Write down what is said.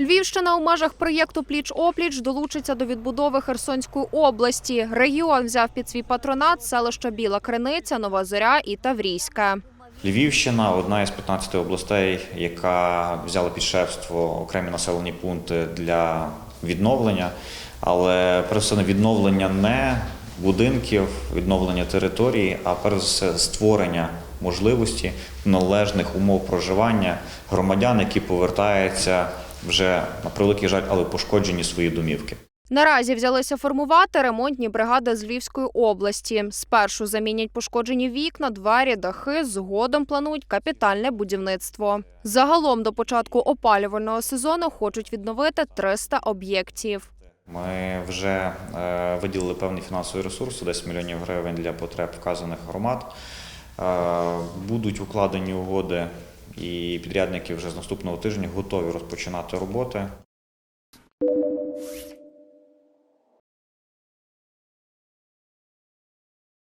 Львівщина у межах проєкту Пліч опліч долучиться до відбудови Херсонської області. Регіон взяв під свій патронат селища Біла Криниця, Нова Зоря і Таврійська. Львівщина одна із 15 областей, яка взяла під шефство окремі населені пункти для відновлення, але перш відновлення не будинків, відновлення території, а перш за все створення можливості належних умов проживання громадян, які повертаються вже на превеликий жаль, але пошкоджені свої домівки. Наразі взялися формувати ремонтні бригади з Львівської області. Спершу замінять пошкоджені вікна, двері, дахи. Згодом планують капітальне будівництво. Загалом до початку опалювального сезону хочуть відновити 300 об'єктів. Ми вже е, виділили певний фінансовий ресурс, 10 мільйонів гривень для потреб вказаних громад. Е, Будуть укладені угоди, і підрядники вже з наступного тижня готові розпочинати роботи.